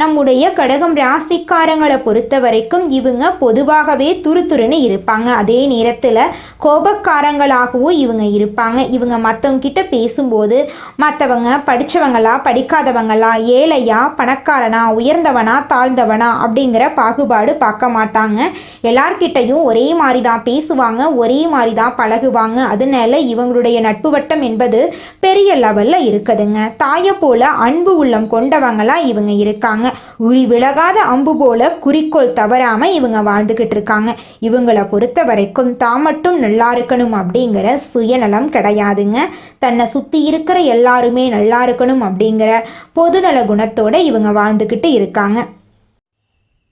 நம்முடைய கடகம் ராசிக்காரங்களை பொறுத்த வரைக்கும் இவங்க பொதுவாகவே துருதுருன்னு இருப்பாங்க. அதே நேரத்தில் கோபக்காரங்களாகவும் இவங்க இருப்பாங்க. இவங்க மற்றவங்கிட்ட பேசும்போது மற்றவங்க படித்தவங்களா படிக்காதவங்களா ஏழையா பணக்காரனா உயர்ந்தவனா தாழ்ந்தவனா அப்படிங்கிற பாகுபாடு பார்க்க மாட்டாங்க. எல்லார்கிட்டையும் ஒரே மாதிரி தான் பேசுவாங்க ஒரே மாதிரி தான் பழகுவாங்க. அதனால இவங்களுடைய நட்பு வட்டம் என்பது பெரிய லெவலில் இருக்குதுங்க. தாயை போல அன்பு உள்ளம் கொண்டவங்களா இவங்க இருக்காங்க. உரி விலகாத அம்பு போல குறிக்கோள் தவறாம இவங்க வாழ்ந்துகிட்டு இருக்காங்க. இவங்களை பொறுத்த வரைக்கும் தான் மட்டும் நல்லா இருக்கணும் அப்படிங்கிற சுயநலம் கிடையாதுங்க. தன்னை சுத்தி இருக்கிற எல்லாருமே நல்லா இருக்கணும் அப்படிங்கிற பொதுநல குணத்தோட இவங்க வாழ்ந்துக்கிட்டு இருக்காங்க.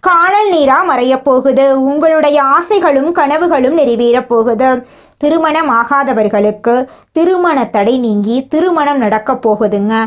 காணல் நீரா மறையப் போகுது. உங்களுடைய ஆசைகளும் கனவுகளும் நிறைவேறப் போகுது. திருமணம் ஆகாதவர்களுக்கு திருமண தடை நீங்கி திருமணம் நடக்கப் போகுதுங்க.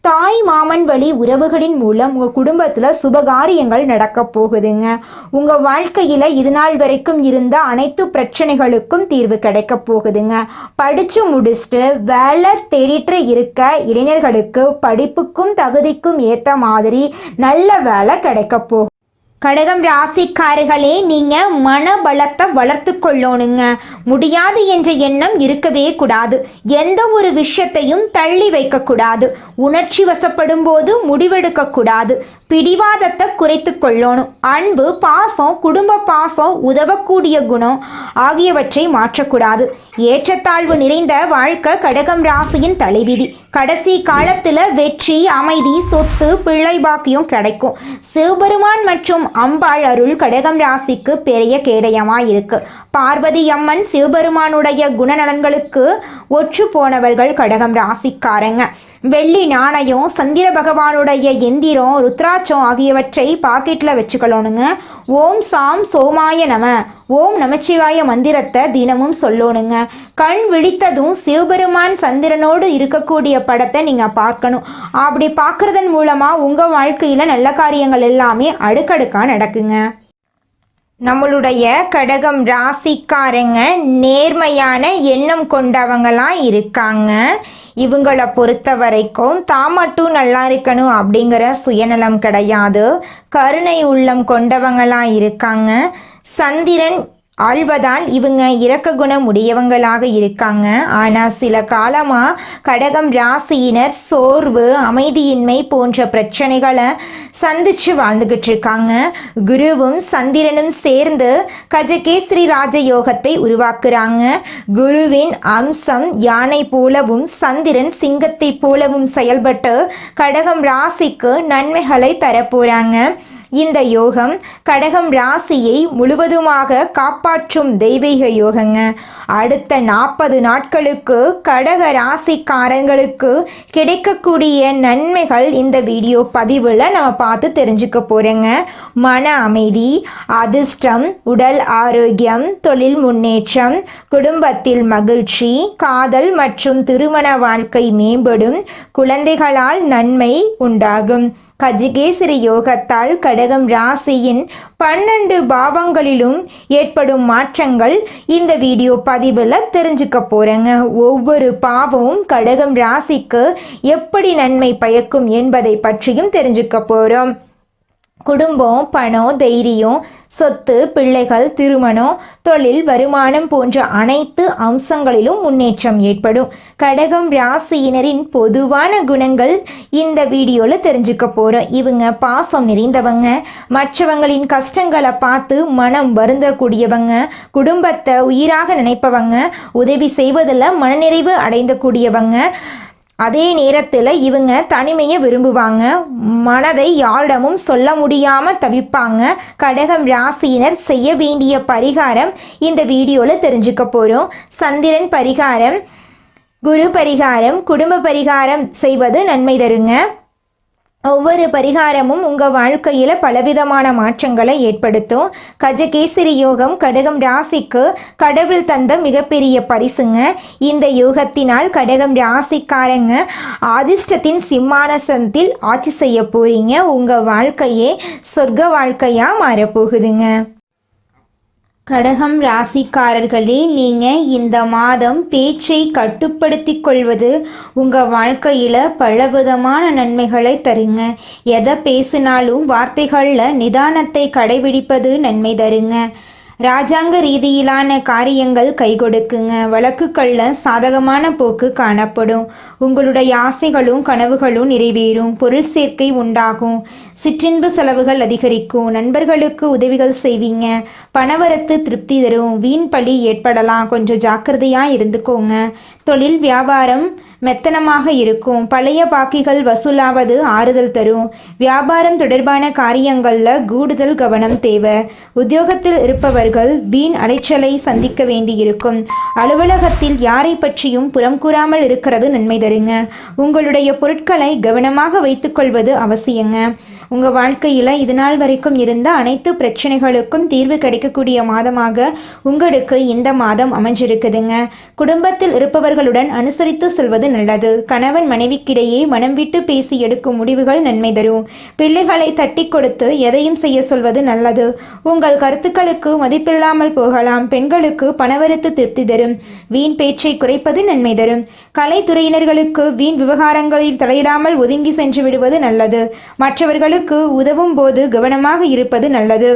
தாய் மாமன் வழி உறவுகளின் மூலம் உங்கள் குடும்பத்தில் சுபகாரியங்கள் நடக்க போகுதுங்க. உங்கள் வாழ்க்கையில் இது நாள் வரைக்கும் இருந்த அனைத்து பிரச்சனைகளுக்கும் தீர்வு கிடைக்க போகுதுங்க. படித்து முடிச்சுட்டு வேலை தேடிட்டு இருக்க இளைஞர்களுக்கு படிப்புக்கும் தகுதிக்கும் ஏற்ற மாதிரி நல்ல வேலை கிடைக்க போகுது. கடகம் ராசிக்காரர்களே நீங்க மன பலத்தை வளர்த்து கொள்ளணுங்க முடியாது என்ற எண்ணம் இருக்கவே கூடாது. எந்த ஒரு விஷயத்தையும் தள்ளி வைக்க கூடாது உணர்ச்சி வசப்படும் போது முடிவெடுக்க கூடாது பிடிவாதத்தை குறைத்து கொள்ளணும். அன்பு பாசம் குடும்ப பாசம் உதவக்கூடிய குணம் ஆகியவற்றை மாற்றக்கூடாது. ஏற்றத்தாழ்வு நிறைந்த வாழ்க்கை கடகம் ராசியின் தலைவிதி. கடைசி காலத்தில் வெற்றி அமைதி சொத்து பிள்ளை பாக்கியம் கிடைக்கும். சிவபெருமான் மற்றும் அம்பாள் அருள் கடகம் ராசிக்கு பெரிய கேடயமாக இருக்கு பார்வதி அம்மன் சிவபெருமானுடைய குணநலன்களுக்கு ஒற்று போனவர்கள் கடகம் ராசிக்காரங்க. வெள்ளி நாணயம் சந்திர பகவானுடைய எந்திரம் ருத்ராட்சம் ஆகியவற்றை பாக்கெட்டில் வச்சுக்கலோனுங்க ஓம் சாம் சோமாய நம. ஓம் நமச்சிவாய மந்திரத்தை தினமும் சொல்லணுங்க. கண் விழித்ததும் சிவபெருமான் சந்திரனோடு இருக்கக்கூடிய படத்தை நீங்கள் பார்க்கணும். அப்படி பார்க்குறதன் மூலமாக உங்கள் வாழ்க்கையில் நல்ல காரியங்கள் எல்லாமே அடுக்கடுக்காக நடக்குங்க. நம்மளுடைய கடகம் ராசிக்காரங்க நேர்மையான எண்ணம் கொண்டவங்களாம் இருக்காங்க. இவங்களை பொறுத்த வரைக்கும் தான் மட்டும் நல்லா இருக்கணும் அப்படிங்கிற சுயநலம் கிடையாது. கருணை உள்ளம் கொண்டவங்களாம் இருக்காங்க. சந்திரன் ஆழ்வதால் இவங்க இரக்க குணம் உடையவங்களாக இருக்காங்க. ஆனால் சில காலமாக கடகம் ராசியினர் சோர்வு அமைதியின்மை போன்ற பிரச்சனைகளை சந்திச்சு வாழ்ந்துகிட்டு இருக்காங்க. குருவும் சந்திரனும் சேர்ந்து கஜகேசரி ராஜயோகத்தை உருவாக்குறாங்க. குருவின் அம்சம் யானை போலவும் சந்திரன் சிங்கத்தை போலவும் செயல்பட்டு கடகம் ராசிக்கு நன்மைகளை தரப்போறாங்க. இந்த யோகம் கடகம் ராசியை முழுவதுமாக காப்பாற்றும் தெய்வீக யோகங்க. அடுத்த நாற்பது நாட்களுக்கு கடக ராசிக்காரங்களுக்கு கிடைக்கக்கூடிய நன்மைகள் இந்த வீடியோ பதிவில் நம்ம பார்த்து தெரிஞ்சுக்க போகிறேங்க மன அமைதி அதிர்ஷ்டம் உடல் ஆரோக்கியம் தொழில் முன்னேற்றம் குடும்பத்தில் மகிழ்ச்சி காதல் மற்றும் திருமண வாழ்க்கை மேம்படும் குழந்தைகளால் நன்மை உண்டாகும். கஜிகேசரி யோகத்தால் கடகம் ராசியின் பன்னெண்டு பாவங்களிலும் ஏற்படும் மாற்றங்கள் இந்த வீடியோ பதிவில் தெரிஞ்சுக்க போகிறேங்க ஒவ்வொரு பாவமும் கடகம் ராசிக்கு எப்படி நன்மை பயக்கும் என்பதை பற்றியும் தெரிஞ்சுக்க போகிறோம் குடும்பம் பணம் தைரியம் சொத்து பிள்ளைகள் திருமணம் தொழில் வருமானம் போன்ற அனைத்து அம்சங்களிலும் முன்னேற்றம் ஏற்படும். கடகம் ராசியினரின் பொதுவான குணங்கள் இந்த வீடியோவில் தெரிஞ்சுக்க போகிறோம் இவங்க பாசம் நிறைந்தவங்க. மற்றவங்களின் கஷ்டங்களை பார்த்து மனம் வருந்தக்கூடியவங்க. குடும்பத்தை உயிராக நினைப்பவங்க. உதவி செய்வதில் மனநிறைவு அடைந்தக்கூடியவங்க. அதே நேரத்தில் இவங்க தனிமையை விரும்புவாங்க. மனதை யாரிடமும் சொல்ல முடியாமல் தவிப்பாங்க. கடகம் ராசியினர் செய்ய வேண்டிய பரிகாரம் இந்த வீடியோவில் தெரிஞ்சுக்க போகிறோம் சந்திரன் பரிகாரம் குரு பரிகாரம் குடும்ப பரிகாரம் செய்வது நன்மை தருங்க. ஒவ்வொரு பரிகாரமும் உங்கள் வாழ்க்கையில் பலவிதமான மாற்றங்களை ஏற்படுத்தும். கஜகேசரி யோகம் கடகம் ராசிக்கு கடவுள் தந்த மிகப்பெரிய பரிசுங்க. இந்த யோகத்தினால் கடகம் ராசிக்காரங்க ஆதிஷ்டத்தின் சிம்மானசத்தில் ஆட்சி செய்ய போறீங்க. உங்கள் வாழ்க்கையே சொர்க்க வாழ்க்கையாக மாறப்போகுதுங்க கடகம் ராசிக்காரர்களே நீங்கள் இந்த மாதம் பேச்சை கட்டுப்படுத்தி கொள்வது உங்கள் வாழ்க்கையில் பலவிதமான நன்மைகளை தருங்க. எதை பேசினாலும் வார்த்தைகளில் நிதானத்தை கடைபிடிப்பது நன்மை தருங்க. ராஜாங்க ரீதியிலான காரியங்கள் கை கொடுக்குங்க வழக்குகளில் சாதகமான போக்கு காணப்படும். உங்களுடைய ஆசைகளும் கனவுகளும் நிறைவேறும். பொருள் சேர்க்கை உண்டாகும். சிற்றின்பு செலவுகள் அதிகரிக்கும். நண்பர்களுக்கு உதவிகள் செய்வீங்க. பணவரத்து திருப்தி தரும். வீண் பழி ஏற்படலாம். கொஞ்சம் ஜாக்கிரதையாக இருந்துக்கோங்க. தொழில் வியாபாரம் மெத்தனமாக இருக்கும். பழைய பாக்கிகள் வசூலாவது ஆறுதல் தரும். வியாபாரம் தொடர்பான காரியங்களில் கூடுதல் கவனம் தேவை. உத்தியோகத்தில் இருப்பவர்கள் வீண் அலைச்சலை சந்திக்க வேண்டியிருக்கும். அலுவலகத்தில் யாரை பற்றியும் புறம் கூறாமல் இருக்கிறது நன்மை தருங்க. உங்களுடைய பொருட்களை கவனமாக வைத்துக்கொள்வது அவசியங்க. உங்கள் வாழ்க்கையில் இது நாள் வரைக்கும் இருந்த அனைத்து பிரச்சனைகளுக்கும் தீர்வு கிடைக்கக்கூடிய மாதமாக உங்களுக்கு இந்த மாதம் அமைஞ்சிருக்குதுங்க. குடும்பத்தில் இருப்பவர்களுடன் அனுசரித்து செல்வது நல்லது. கணவன் மனைவிக்கிடையே மனம் விட்டு பேசி எடுக்கும் முடிவுகள் நன்மை தரும். பிள்ளைகளை தட்டி கொடுத்து எதையும் செய்ய சொல்வது நல்லது. உங்கள் கருத்துக்களுக்கு மதிப்பில்லாமல் போகலாம். பெண்களுக்கு பணவரத்து திருப்தி தரும். வீண் பேச்சை குறைப்பது நன்மை தரும். கலைத்துறையினர்களுக்கு வீண் விவகாரங்களில் தலையிடாமல் ஒதுங்கி சென்று விடுவது நல்லது. மற்றவர்களுக்கு பிறருக்கு உதவும் போது கவனமாக இருப்பது நல்லது.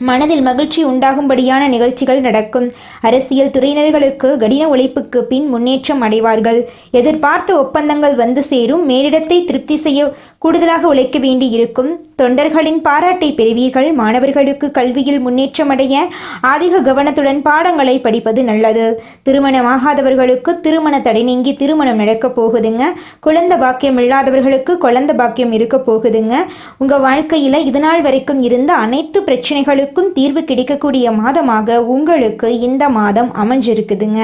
மனதில் மகிழ்ச்சி உண்டாகும்படியான நிகழ்ச்சிகள் நடக்கும். அரசியல் துறையினர்களுக்கு கடின உழைப்புக்கு பின் முன்னேற்றம் அடைவார்கள். எதிர்பார்த்த ஒப்பந்தங்கள் வந்து சேரும். மேலிடத்தை திருப்தி செய்ய கூடுதலாக உழைக்க வேண்டி இருக்கும் தொண்டர்களின் பாராட்டை பெறுவீர்கள். மாணவர்களுக்கு கல்வியில் முன்னேற்றமடைய அதிக கவனத்துடன் பாடங்களை படிப்பது நல்லது. திருமணமாகாதவர்களுக்கு திருமண தடை நீங்கி திருமணம் நடக்கப் போகுதுங்க. குழந்த பாக்கியம் இல்லாதவர்களுக்கு குழந்த பாக்கியம் இருக்க போகுதுங்க. உங்கள் வாழ்க்கையில் இதுநாள் வரைக்கும் இருந்த அனைத்து பிரச்சனைகளுக்கும் தீர்வு கிடைக்கக்கூடிய மாதமாக உங்களுக்கு இந்த மாதம் அமைஞ்சிருக்குதுங்க.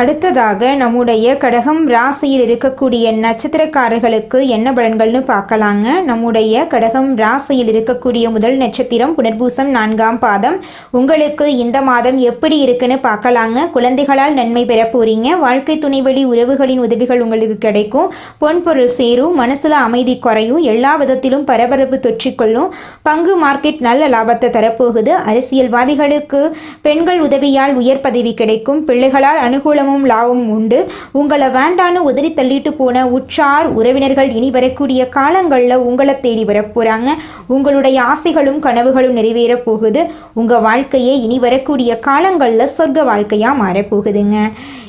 அடுத்ததாக நம்முடைய கடகம் ராசியில் இருக்கக்கூடிய நட்சத்திரக்காரர்களுக்கு என்ன பலன்கள்னு பார்க்கலாங்க. நம்முடைய கடகம் ராசியில் இருக்கக்கூடிய முதல் நட்சத்திரம் புனர்பூசம் நான்காம் பாதம். உங்களுக்கு இந்த மாதம் எப்படி இருக்குன்னு பார்க்கலாங்க. குழந்தைகளால் நன்மை பெற போறீங்க. வாழ்க்கை துணைவழி உறவுகளின் உதவிகள் உங்களுக்கு கிடைக்கும். பொன்பொருள் சேரும் மனசுல அமைதி குறையும் எல்லா விதத்திலும் பரபரப்பு தொற்றிக்கொள்ளும். பங்கு மார்க்கெட் நல்ல லாபத்தை தரப்போகுது. அரசியல்வாதிகளுக்கு பெண்கள் உதவியால் உயர் பதவி கிடைக்கும். பிள்ளைகளால் அனுகூல அனுகூலமும் லாபமும் உண்டு. உங்களை வேண்டான்னு உதறி தள்ளிட்டு போன உற்றார் உறவினர்கள் இனி வரக்கூடிய காலங்களில் உங்களை தேடி வரப்போகிறாங்க உங்களுடைய ஆசைகளும் கனவுகளும் நிறைவேற போகுது. உங்கள் வாழ்க்கையே இனி வரக்கூடிய காலங்களில் சொர்க்க வாழ்க்கையாக மாறப்போகுதுங்க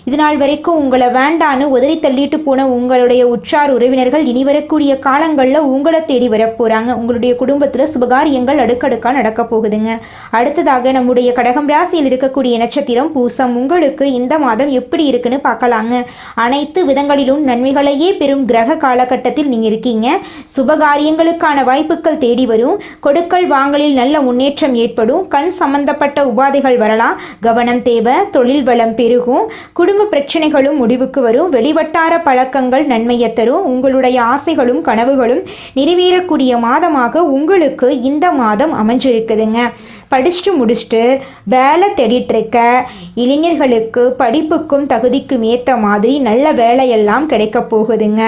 இது நாள் வரைக்கும் உங்களை வேண்டான்னு உதறி தள்ளிட்டு போன உங்களுடைய உற்றார் உறவினர்கள் இனி வரக்கூடிய காலங்களில் உங்களை தேடி வரப்போகிறாங்க உங்களுடைய குடும்பத்தில் சுபகாரியங்கள் அடுக்கடுக்காக நடக்க போகுதுங்க. அடுத்ததாக நம்முடைய கடகம் ராசியில் இருக்கக்கூடிய நட்சத்திரம் பூசம். உங்களுக்கு இந்த மாதம் எப்படி இருக்குன்னு பார்க்கலாங்க. அனைத்து விதங்களிலும் நன்மைகளையே பெறும் கிரக காலகட்டத்தில் நீங்கள் இருக்கீங்க. சுபகாரியங்களுக்கான வாய்ப்புகள் தேடி வரும். கொடுக்கல் வாங்கலில் நல்ல முன்னேற்றம் ஏற்படும். கண் சம்பந்தப்பட்ட உபாதைகள் வரலாம். கவனம் தேவை. தொழில் வளம் பெருகும். குடும்ப குடும்ப பிரச்சனைகளும் முடிவுக்கு வரும். வெளிவட்டார பழக்கங்கள் நன்மையை தரும். உங்களுடைய ஆசைகளும் கனவுகளும் நிறைவேறக்கூடிய மாதமாக உங்களுக்கு இந்த மாதம் அமைஞ்சிருக்குதுங்க. படிச்சுட்டு முடிச்சுட்டு வேலை தேடிட்டு இருக்க இளைஞர்களுக்கு படிப்புக்கும் தகுதிக்கும் ஏற்ற மாதிரி நல்ல வேலையெல்லாம் கிடைக்க போகுதுங்க.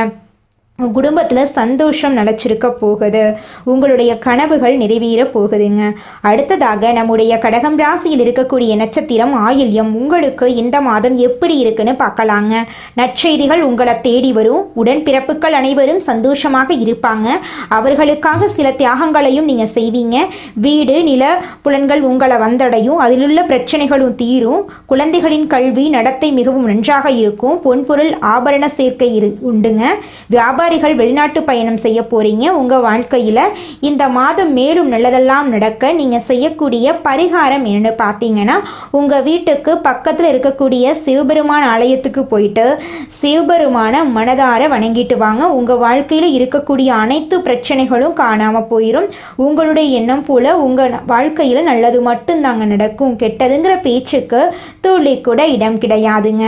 உங்கள் குடும்பத்தில் சந்தோஷம் நிலச்சிருக்க போகுது. உங்களுடைய கனவுகள் நிறைவேற போகுதுங்க. அடுத்ததாக நம்முடைய கடகம் ராசியில் இருக்கக்கூடிய நட்சத்திரம் ஆயில்யம். உங்களுக்கு இந்த மாதம் எப்படி இருக்குன்னு பார்க்கலாங்க. நற்செய்திகள் உங்களை தேடி வரும். உடன்பிறப்புகள் அனைவரும் சந்தோஷமாக இருப்பாங்க. அவர்களுக்காக சில தியாகங்களையும் நீங்கள் செய்வீங்க. வீடு நில புலன்கள் உங்களை வந்தடையும். அதிலுள்ள பிரச்சனைகளும் தீரும். குழந்தைகளின் கல்வி நடத்தை மிகவும் நன்றாக இருக்கும். பொன்பொருள் ஆபரண சேர்க்கை இரு உண்டுங்க. வியாபாரிகள் வெளிநாட்டு பயணம் செய்ய போறீங்க. உங்கள் வாழ்க்கையில் இந்த மாதம் மேலும் நல்லதெல்லாம் நடக்க நீங்கள் செய்யக்கூடிய பரிகாரம் என்னன்னு பார்த்தீங்கன்னா உங்கள் வீட்டுக்கு பக்கத்தில் இருக்கக்கூடிய சிவபெருமான் ஆலயத்துக்கு போயிட்டு சிவபெருமான மனதார வணங்கிட்டு வாங்க. உங்கள் வாழ்க்கையில் இருக்கக்கூடிய அனைத்து பிரச்சனைகளும் காணாமல் போயிடும் உங்களுடைய எண்ணம் போல உங்கள் வாழ்க்கையில் நல்லது மட்டும்தாங்க நடக்கும். கெட்டதுங்கிற பேச்சுக்கு துளி கூட இடம் கிடையாதுங்க.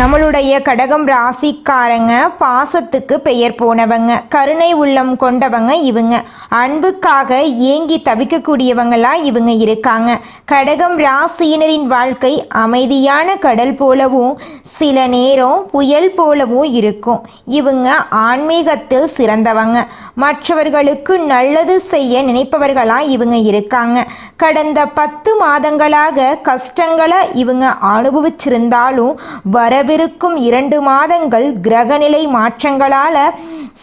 நம்மளுடைய கடகம் ராசிக்காரங்க பாசத்துக்கு பெயர் போனவங்க கருணை உள்ளம் கொண்டவங்க இவங்க. அன்புக்காக ஏங்கி தவிக்கக்கூடியவங்களா இவங்க இருக்காங்க. கடகம் ராசியினரின் வாழ்க்கை அமைதியான கடல் போலவும் சில நேரம் புயல் போலவும் இருக்கும். இவங்க ஆன்மீகத்தில் சிறந்தவங்க. மற்றவர்களுக்கு நல்லது செய்ய நினைப்பவர்களாக இவங்க இருக்காங்க. கடந்த பத்து மாதங்களாக கஷ்டங்களை இவங்க அனுபவிச்சிருந்தாலும் வர வரவிருக்கும் இரண்டு மாதங்கள் கிரகநிலை மாற்றங்களால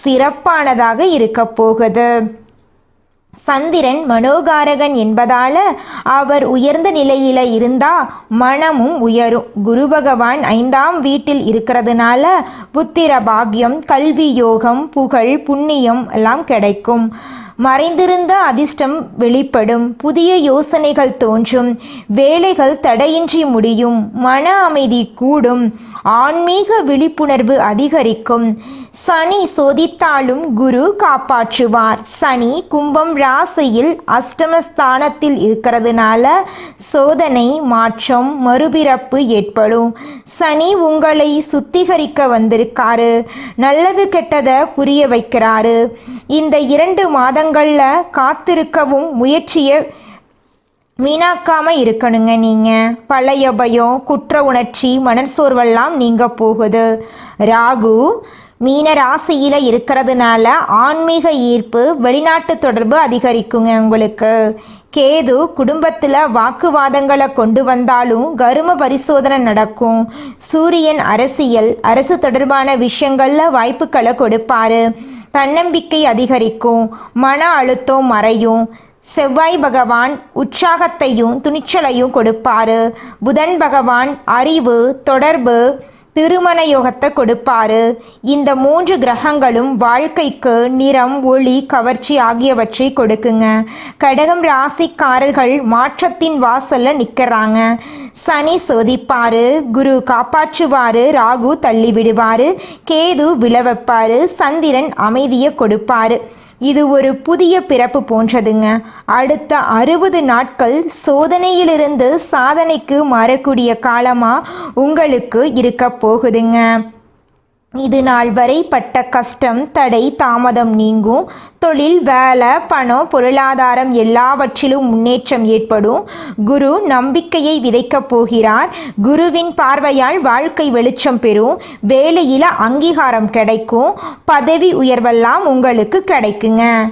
சிறப்பானதாக இருக்க போகுது. சந்திரன் மனோகாரகன் என்பதால அவர் உயர்ந்த நிலையில இருந்தா மனமும் உயரும். குரு பகவான் ஐந்தாம் வீட்டில் இருக்கிறதுனால புத்திர பாக்கியம் கல்வி யோகம் புகழ் புண்ணியம் எல்லாம் கிடைக்கும். மறைந்திருந்த அதிர்ஷ்டம் வெளிப்படும். புதிய யோசனைகள் தோன்றும். வேலைகள் தடையின்றி முடியும். மன அமைதி கூடும். ஆன்மீக விழிப்புணர்வு அதிகரிக்கும். சனி சோதித்தாலும் குரு காப்பாற்றுவார். சனி கும்பம் ராசியில் அஷ்டமஸ்தானத்தில் இருக்கிறதுனால சோதனை மாற்றம் மறுபிறப்பு ஏற்படும். சனி உங்களை சுத்திகரிக்க வந்திருக்காரு. நல்லது கெட்டதை புரிய வைக்கிறாரு. இந்த இரண்டு மாதங்களில் காத்திருக்கவும் முயற்சியை வீணாக்காமல் இருக்கணுங்க நீங்கள் பழைய பயம் குற்ற உணர்ச்சி மனசோர்வெல்லாம் நீங்கள் போகுது. ராகு மீன ராசியில் இருக்கிறதுனால ஆன்மீக ஈர்ப்பு வெளிநாட்டு தொடர்பு அதிகரிக்குங்க உங்களுக்கு. கேது குடும்பத்தில் வாக்குவாதங்களை கொண்டு வந்தாலும் கரும பரிசோதனை நடக்கும். சூரியன் அரசியல் அரசு தொடர்பான விஷயங்களில் வாய்ப்புகளை கொடுப்பாரு. தன்னம்பிக்கை அதிகரிக்கும் மன அழுத்தம் மறையும். செவ்வாய் பகவான் உற்சாகத்தையும் துணிச்சலையும் கொடுப்பாரு. புதன் பகவான் அறிவு தொடர்பு திருமண யோகத்தை கொடுப்பாரு. இந்த மூன்று கிரகங்களும் வாழ்க்கைக்கு நிறம் ஒளி கவர்ச்சி ஆகியவற்றை கொடுக்குங்க. கடகம் ராசிக்காரர்கள் மாற்றத்தின் வாசல்ல நிற்கிறாங்க சனி சோதிப்பாரு குரு காப்பாற்றுவாரு ராகு தள்ளி விடுவாரு கேது விழவைப்பாரு சந்திரன் அமைதியை கொடுப்பாரு. இது ஒரு புதிய பிறப்பு போன்றதுங்க. அடுத்த அறுபது நாட்கள் சோதனையிலிருந்து சாதனைக்கு மாறக்கூடிய காலமாக உங்களுக்கு இருக்க போகுதுங்க. இது நாள் வரை பட்ட கஷ்டம் தடை தாமதம் நீங்கும். தொழில் வேலை பணம் பொருளாதாரம் எல்லாவற்றிலும் முன்னேற்றம் ஏற்படும். குரு நம்பிக்கையை விதைக்கப் போகிறார். குருவின் பார்வையால் வாழ்க்கை வெளிச்சம் பெறும். வேலையில் அங்கீகாரம் கிடைக்கும். பதவி உயர்வெல்லாம் உங்களுக்கு கிடைக்குங்க.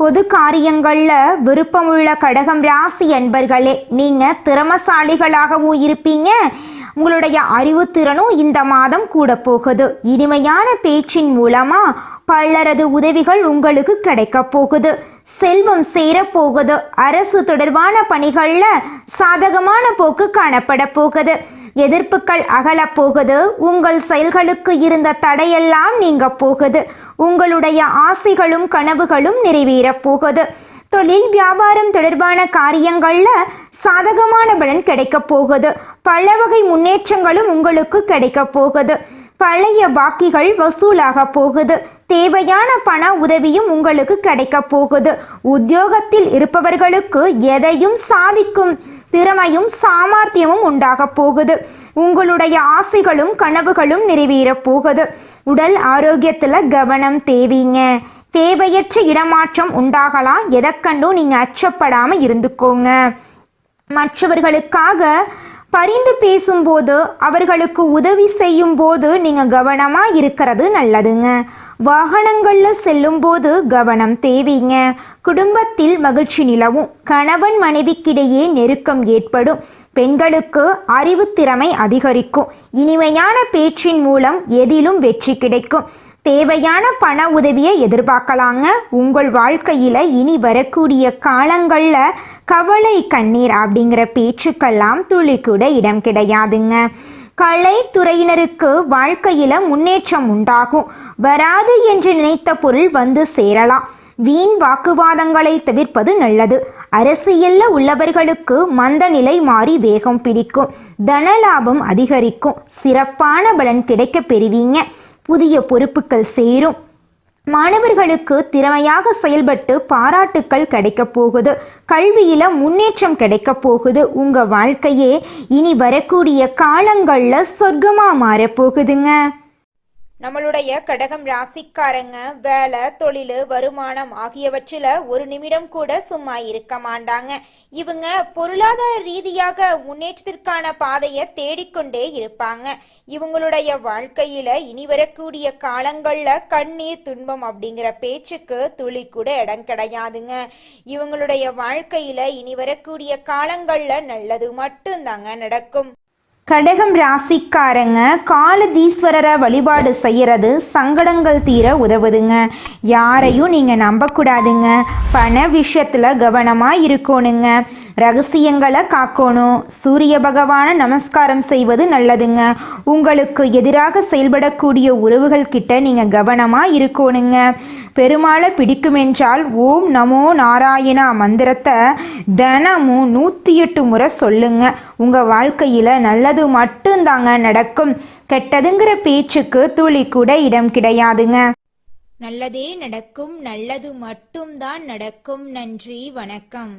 பொது காரியங்களில் விருப்பமுள்ள கடகம் ராசி என்பர்களே நீங்கள் திறமசாலிகளாகவும் இருப்பீங்க. உங்களுடைய அறிவுத்திறனும் இந்த மாதம் கூட போகுது. இனிமையான பேச்சின் மூலமாக பலரது உதவிகள் உங்களுக்கு கிடைக்க போகுது. செல்வம் சேரப்போகுது அரசு தொடர்பான பணிகளில் சாதகமான போக்கு காணப்பட போகுது. எதிர்ப்புகள் அகலப் போகுது. உங்கள் செயல்களுக்கு இருந்த தடையெல்லாம் நீங்க போகுது. உங்களுடைய ஆசைகளும் கனவுகளும் நிறைவேறப் போகுது தொழில் வியாபாரம் தொடர்பான காரியங்களில் சாதகமான பலன் கிடைக்கப் போகுது. பல வகை முன்னேற்றங்களும் உங்களுக்கு கிடைக்கப் போகுது. பழைய பாக்கிகள் வசூலாக போகுது. தேவையான பண உதவியும் உங்களுக்கு கிடைக்க போகுது. உத்தியோகத்தில் இருப்பவர்களுக்கு எதையும் சாதிக்கும் திறமையும் சாமர்த்தியமும் உண்டாக போகுது. உங்களுடைய ஆசைகளும் கனவுகளும் நிறைவேறப் போகுது. உடல் ஆரோக்கியத்துல கவனம் தேவைங்க. தேவையற்ற இடமாற்றம் உண்டாகலாம். எதற்கண்டும் நீங்க அச்சப்படாம இருந்துக்கோங்க. மற்றவர்களுக்காக பரிந்து பேசும்போது அவர்களுக்கு உதவி செய்யும் போது நீங்க கவனமா இருக்கிறது நல்லதுங்க. வாகனங்களில் செல்லும்போது கவனம் தேவைங்க. குடும்பத்தில் மகிழ்ச்சி நிலவும். கணவன் மனைவிக்கிடையே நெருக்கம் ஏற்படும். பெண்களுக்கு அறிவுத்திறமை அதிகரிக்கும். இனிமையான பேச்சின் மூலம் எதிலும் வெற்றி கிடைக்கும். தேவையான பண உதவியை எதிர்பார்க்கலாங்க. உங்கள் வாழ்க்கையில் இனி வரக்கூடிய காலங்களில் கவலை கண்ணீர் அப்படிங்கிற பேச்சுக்கெல்லாம் துளி கூட இடம் கிடையாதுங்க. கலைத்துறையினருக்கு வாழ்க்கையில் முன்னேற்றம் உண்டாகும். வராது என்று நினைத்த பொருள் வந்து சேரலாம். வீண் வாக்குவாதங்களை தவிர்ப்பது நல்லது. அரசியல்ல உள்ளவர்களுக்கு மந்த நிலை மாறி வேகம் பிடிக்கும். தன லாபம் அதிகரிக்கும். சிறப்பான பலன் கிடைக்க பெறுவீங்க. புதிய பொறுப்புகள் சேரும். மாணவர்களுக்கு திறமையாக செயல்பட்டு பாராட்டுக்கள் கிடைக்க போகுது. கல்வியில முன்னேற்றம் கிடைக்க போகுது. உங்க வாழ்க்கையே இனி வரக்கூடிய காலங்களில் சொர்க்கமாக மாறப் போகுதுங்க. நம்மளுடைய கடகம் ராசிக்காரங்க வேலை தொழில் வருமானம் ஆகியவற்றில் ஒரு நிமிடம் கூட சும்மா இருக்க மாட்டாங்க. இவங்க பொருளாதார ரீதியாக முன்னேற்றத்திற்கான பாதையை தேடிக்கொண்டே இருப்பாங்க. இவங்களுடைய வாழ்க்கையில இனி வரக்கூடிய காலங்கள்ல கண்ணீர் துன்பம் அப்படிங்கிற பேச்சுக்கு துளி கூட இடம் கிடையாதுங்க. இவங்களுடைய வாழ்க்கையில இனி வரக்கூடிய காலங்கள்ல நல்லது மட்டும்தாங்க நடக்கும். கடகம் ராசிக்காரங்க காலதீஸ்வரரை வழிபாடு செய்யறது சங்கடங்கள் தீர உதவுதுங்க. யாரையும் நீங்கள் நம்பக்கூடாதுங்க. பண விஷயத்தில் கவனமாக இருக்கணுங்க. ரகசியங்களை காக்கணும். சூரிய பகவானை நமஸ்காரம் செய்வது நல்லதுங்க. உங்களுக்கு எதிராக செயல்படக்கூடிய உறவுகள் கிட்ட நீங்கள் கவனமாக இருக்கணுங்க. பெருமாளை பிடிக்குமென்றால் ஓம் நமோ நாராயணா மந்திரத்தை தினமும் நூற்றி எட்டு முறை சொல்லுங்க. உங்கள் வாழ்க்கையில் நல்லது மட்டும்தாங்க நடக்கும். கெட்டதுங்கிற பேச்சுக்கு துளி கூட இடம் கிடையாதுங்க. நல்லதே நடக்கும் நல்லது மட்டும்தான் நடக்கும். நன்றி வணக்கம்.